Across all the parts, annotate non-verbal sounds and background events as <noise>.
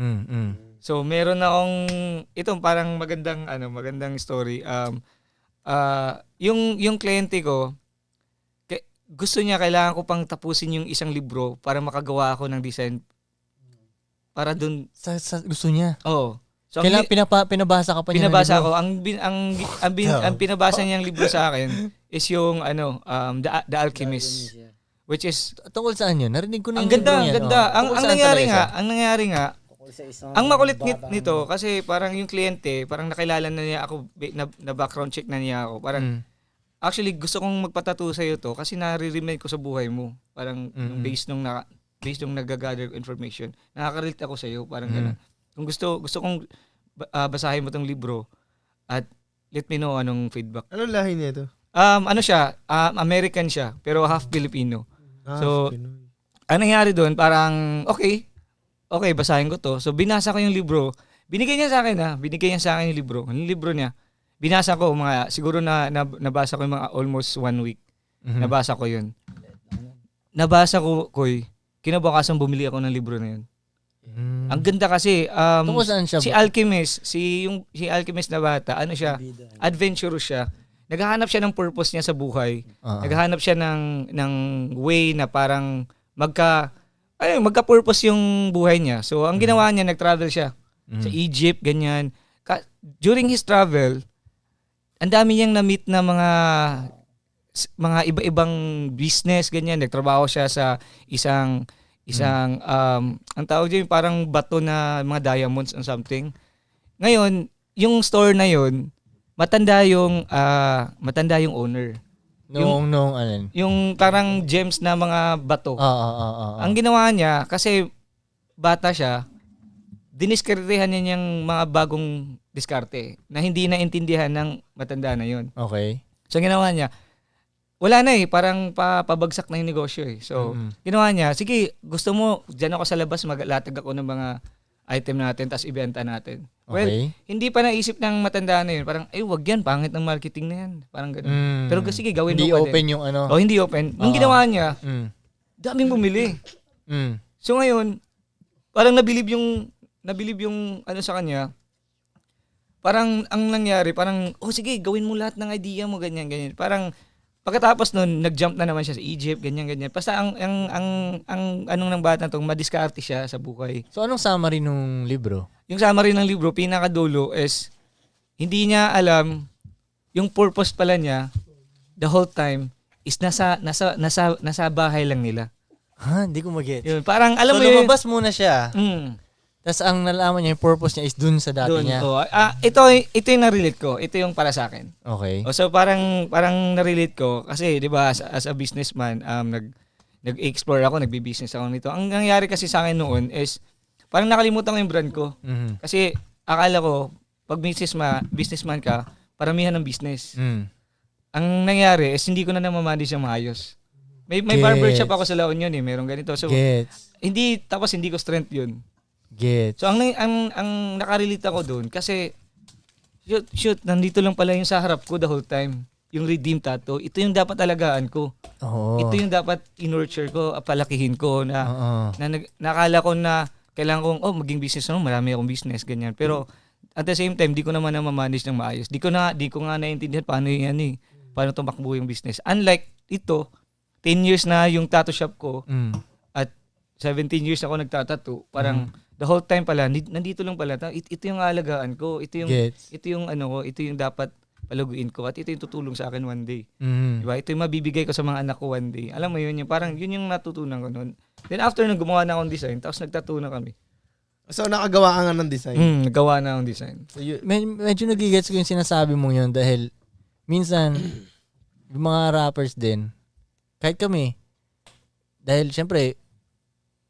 Mm, mm. So meron akong itong parang magandang ano, magandang story. Um ah yung yung kliyente ko gusto niya kailangan ko pang tapusin yung isang libro para makagawa ako ng design para dun Sa, sa gusto niya. oh. So ang Kailangan pinapa, pinabasa ka pa niya. libro. ko ang bin, ang ang, bin, ang pinabasa niyang libro sa akin <laughs> is yung ano um The, The Alchemist which is Tungkol saan yun? Narinig ko na ang yung ganda, ang ganda. Ang nangyari nga, ang nangyari nga, Ang makulit nit nito kasi parang yung kliyente, parang nakilala na niya ako, na, na background check na niya ako. Parang Mm. actually gusto kong magpatato sa iyo to kasi nare-remind ko sa buhay mo. Parang Mm-mm. based nung na based nung nagagather information. Nakaka-relate ako sa iyo, parang Mm. ganun. Kung gusto gusto kong ba- ah, basahin mo tong libro at let me know anong feedback. Anong lahi niya ito? Um ano siya, um, American siya pero half Filipino. Ah, So, Pinoy. ang nangyari doon, parang, okay, okay, basahin ko to. So, binasa ko yung libro. Binigay niya sa akin, ha? Binigay niya sa akin yung libro. Yung libro niya. Binasa ko, mga, siguro na, na nabasa ko yung mga almost one week. Mhm. Nabasa ko yun. Nabasa ko, Koy, kinabukasan bumili ako ng libro na yun. Mm. Ang ganda kasi, um, siya? si Alchemist, si, yung, si Alchemist na bata, ano siya, adventurous siya. Naghahanap siya ng purpose niya sa buhay. Ah. Naghahanap siya ng ng way na parang magka ay magka-purpose yung buhay niya. So ang ginawa niya nag-travel siya Mm. sa Egypt ganyan. Ka- during his travel, ang dami niyang na-meet na mga mga iba-ibang business ganyan. Nagtrabaho siya sa isang isang um ang tawag diyan parang bato na mga diamonds or something. Ngayon, yung store na yun, matanda yung ah, matanda yung owner Noong, noong, yun? yung parang gems na mga bato. Ah, ah, ah, ah. Ang ginawa niya, kasi bata siya, diniskartehan niya niyang mga bagong diskarte na hindi naintindihan ng matanda na yon. Okay. So, ang ginawa niya, wala na eh, parang pa, pabagsak na yung negosyo eh. So, Mm. ginawa niya, sige, gusto mo, dyan ako sa labas, maglatag ako ng mga item natin, tapos ibenta natin. Well, Okay. hindi pa naisip ng matanda na yun. Parang, ay, wag yan, pangit ng marketing na yan. Parang ganun. Mm. Pero sige, gawin Hindi mo pa din. open yung ano. Oh, hindi open. Nung Oo. ginawa niya, Mm. daming bumili. Mm. So ngayon, parang nabilib yung nabilib yung ano sa kanya. Parang ang nangyari, parang oh sige, gawin mo lahat ng idea mo ganyan ganyan. Parang pagkatapos nun, nag-jump na naman siya sa Egypt, ganyan ganyan. Basta ang ang ang ang anong ng bata tong madiskarte siya sa buhay. So, anong summary nung libro? Yung summary ng libro, pinakadulo is hindi niya alam yung purpose pala niya the whole time is nasa nasa nasa nasa bahay lang nila. Ha? Hindi ko mag-get. Yun, parang alam so, mo yun. lumabas muna siya. Mm. Tapos ang nalaman niya, yung purpose niya is dun sa dati Doon, niya. oh. Ah, ito ito yung na-relate ko. Ito yung para sa akin. Okay. Oh, so parang parang na-relate ko kasi 'di ba as, as a businessman um nag nag-explore ako, nagbi-business ako nito. Ang nangyari kasi sa akin noon is parang nakalimutan ko yung brand ko. Mhm. Kasi akala ko pag businessman, businessman ka, paramihan ng business. Mm. Ang nangyari is hindi ko na namamanage ng maayos. May may Gets. barbershop ako sa La Union eh, meron ganito. So Gets. hindi tapos hindi ko strength 'yun. Gets. So ang ang ang nakarelate ako doon kasi shoot, shoot nandito lang pala yung sa harap ko the whole time. Yung redeem tattoo, ito yung dapat alagaan ko. Oo. Ito yung dapat in-nurture ko, palakihin ko na, Oo. na nag- nakala ko na kailangan kong oh maging business ano, marami akong business ganyan. Pero at the same time, di ko naman na manage ng maayos. Di ko na di ko nga naiintindihan paano yan eh. Paano tumakbo yung business. Unlike ito, 10 years na yung tattoo shop ko Mm. at 17 years ako nagtatato. Parang the whole time pala, ndi- nandito lang pala. ta- it- Ito yung aalagaan ko. Ito yung, Gets. ito yung ano ko. Ito yung dapat palaguin ko. At ito yung tutulong sa akin one day. Mhm. Diba? Ito yung mabibigay ko sa mga anak ko one day. Alam mo yun, yung parang yun yung natutunan ko noon. Then after nung gumawa na akong design, tapos nagtattoo na kami. So, nakagawa ka nga ng design. Hmm, nagawa na akong design. So, you, Med- medyo nagigets ko yung sinasabi mong yun dahil minsan <clears throat> yung mga rappers din, kahit kami, dahil syempre,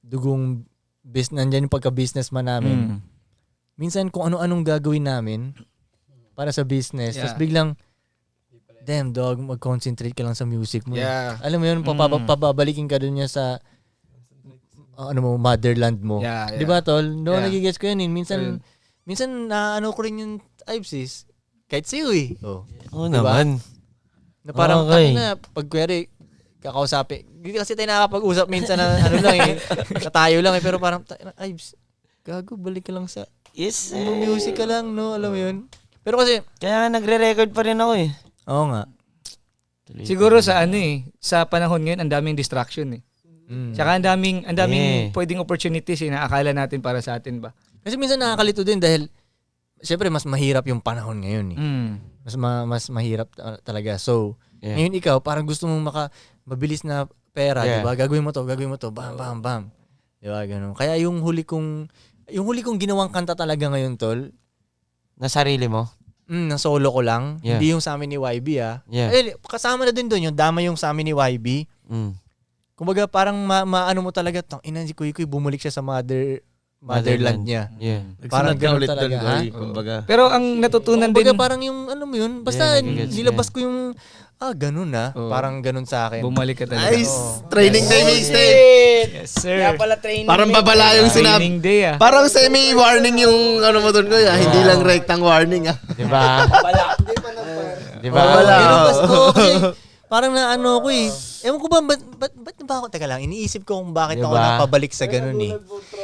dugong bis, nandyan yung pagka-businessman namin. Hmm. Minsan kung ano-anong gagawin namin para sa business, Yeah. tapos biglang, damn dog, mag-concentrate ka lang sa music mo. yeah. Alam mo yun, papaba- Mm. pababalikin ka dun niya sa uh, ano mo, motherland mo. Yeah, yeah. Di ba, tol? No, Yeah. nagigets ko yun. eh. Minsan, Ayun. minsan na ano ko rin yung vibes is, kahit sa'yo eh. Oh. Oo Diba? naman. Na parang, Okay. okay. na, pag kweri, kakausapin. Hindi kasi tayo nakakapag-usap minsan na ano lang eh, <laughs> katayo lang eh, pero parang, ta- vibes. gago, balik ka lang sa Yes, eh. music ka lang, no? Alam mo yun? Pero kasi, Kaya nga nagre-record pa rin ako eh. oo nga. Siguro sa ano eh, sa panahon ngayon, ang daming distraction eh. Mm. Tsaka ang daming, ang daming Eh. pwedeng opportunities eh, na akala natin para sa atin ba? Kasi minsan nakakalito din dahil, syempre, mas mahirap yung panahon ngayon eh. Mm. Mas ma- mas mahirap ta- talaga. So, Yeah. ngayon ikaw, parang gusto mong maka, mabilis na pera, Yeah. di ba? Gagawin mo to, gagawin mo to, bam, bam, bam. Di ba, ganun. Kaya yung huli kong, yung huli kong ginawang kanta talaga ngayon, tol, Na sarili mo? mm, na solo ko lang, Yeah. hindi yung sa amin ni YB ah. Yeah. Eh, kasama na din doon yung dama yung sa amin ni YB. Mm. Kumbaga parang ma- maano mo talaga, tang ina si Kuy Kuy bumalik siya sa mother motherland Motherland. niya. Yeah. Parang ganun ulit talaga, doon, ha? Kumbaga. Pero ang natutunan Kumbaga din, parang yung ano mo yun, basta Yeah, nilabas ko ko yung ah ganun na, Oo. parang ganun sa akin. bumalik ka talaga. Nice! Oo. Training day mixtape! Yes, sir. Kaya pala training. Parang babala yung sinabi. Training day ah. Parang semi-warning yung ano mo doon ko. Hindi lang rectang warning ah. Di ba? Di ba? Wala. Ganun basta oo, kasi parang na ano ko eh. Ewan ko ba, ba't, ba't, ba't ba ako, teka lang, iniisip ko kung bakit ako Diba? napabalik sa ganun eh.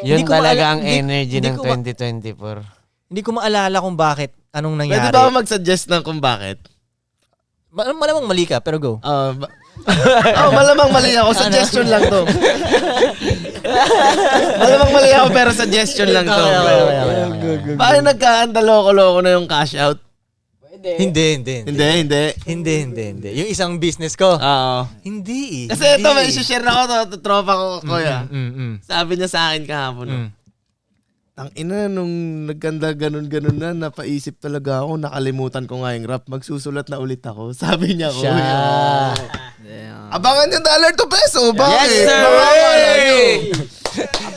Yun Hindi ko talaga ang hindi- energy hindi ng ko ma- 2024. Hindi ko maalala kung bakit, anong nangyari. Pwede ba ako mag-suggest ng kung bakit? Ma- malamang mali ka, pero go. Ah, ba- <laughs> oh, malamang mali ako. Suggestion lang to. <laughs> malamang mali ako pero suggestion lang to. Okay, okay, okay, okay, okay. Bakit nagkaanda loko-loko na yung cash out? Pwede. Hindi, hindi, hindi. Hindi, hindi. Hindi, hindi, hindi. Yung isang business ko. Oo. hindi. Kasi hindi ito, may share ako to, to tropa ko, kuya. Mm, mm, Sabi niya sa akin kahapon. mm. No, Tang ina, nung nagkanda ganun-ganun na, napaisip talaga ako, nakalimutan ko nga yung rap, magsusulat na ulit ako. <laughs> Sabi niya, Siya. kuya. Abangan yung dollar to peso, bakit? Yes, sir! Niyo.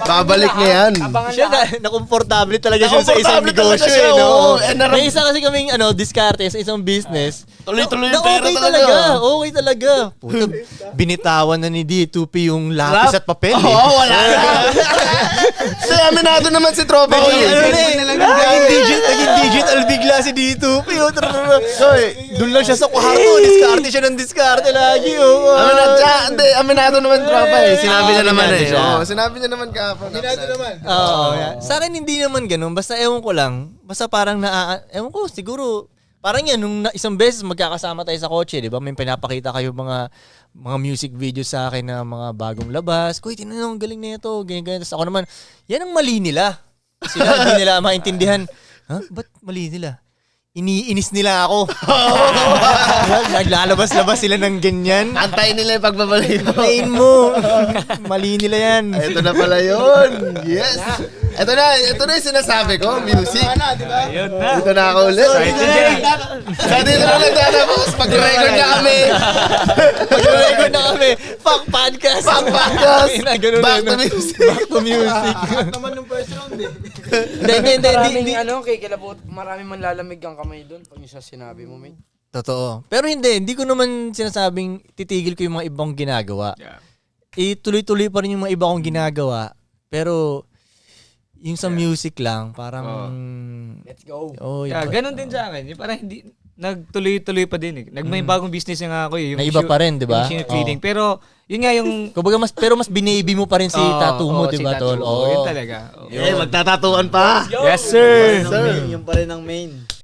Babalik na yan. Abangan Siya na, nakomportable talaga siya sa isang Nakomportable talaga negosyo siya, eh, no? Eh, naram- May isa kasi kaming ano, diskarte sa isang business. Tuloy-tuloy na, yung na pera okay talaga. talaga. Okay talaga. Puta, binitawan na ni D2P yung lapis at papel eh. Oo, wala na. <laughs> Kasi aminado naman si tropa ko. Naging, eh. ano na eh, naging, digit, naging digital bigla si D2P. Oh, trrrr. Doon lang siya sa kwarto. Diskarte siya ng diskarte lagi. Oh. Aminado, siya, hindi, aminado naman tropa eh. Sinabi niya Ah, naman eh. aminado siya. Oo, sinabi niya naman kahapon. Aminado naman. Oo. yeah. Sa akin hindi naman ganun. Basta ewan ko lang. Basta parang na ewan ko siguro parang yan nung na, isang beses magkakasama tayo sa kotse, 'di ba? May pinapakita kayo mga mga music videos sa akin na mga bagong labas. Kuy, ang galing na ito. Ganyan, ganyan. Tapos ako naman, yan ang mali nila. Sila <laughs> hindi nila maintindihan. Ha? Ba't mali nila? Iniinis nila ako. <laughs> Naglalabas-labas sila ng ganyan. Antayin nila yung pagbabalik mo. Plain mo. Mali nila yan. Ito na pala yun. Yes. Ito na, ito na yung sinasabi ko, music. Ayun na. Dito na ako ulit. Sa dito na nagtatapos. Mag-record na kami. Mag-record na kami. Fuck podcast. Fuck podcast. Na, <laughs> Back na, to music. Back to music. naman yung first round eh. <laughs> Hindi, hindi, hindi. Ano, kay kilabot, maraming manlalamig ang kamay doon pag yung sa sinabi mo, mate. Totoo. Pero hindi, hindi ko naman sinasabing titigil ko yung mga ibang ginagawa. Ituloy-tuloy pa rin yung mga iba kong ginagawa. Pero, yung sa music lang, parang... Let's go. Oh, Yeah, iba- ganun din sa akin. Yung parang hindi, nagtuloy-tuloy pa din eh. Nag, may bagong business nga ako eh. Yung Na iba pa rin, di ba? yung feeding. Pero, yun nga yung... Kumbaga mas pero mas binaby mo pa rin si Oo, tattoo mo, oo, 'di si ba, tattoo. tol? Oo, Oo. Yun talaga. Oo. Eh, magtatatuan pa. Yes, sir! Sir. Yung pa rin ang main.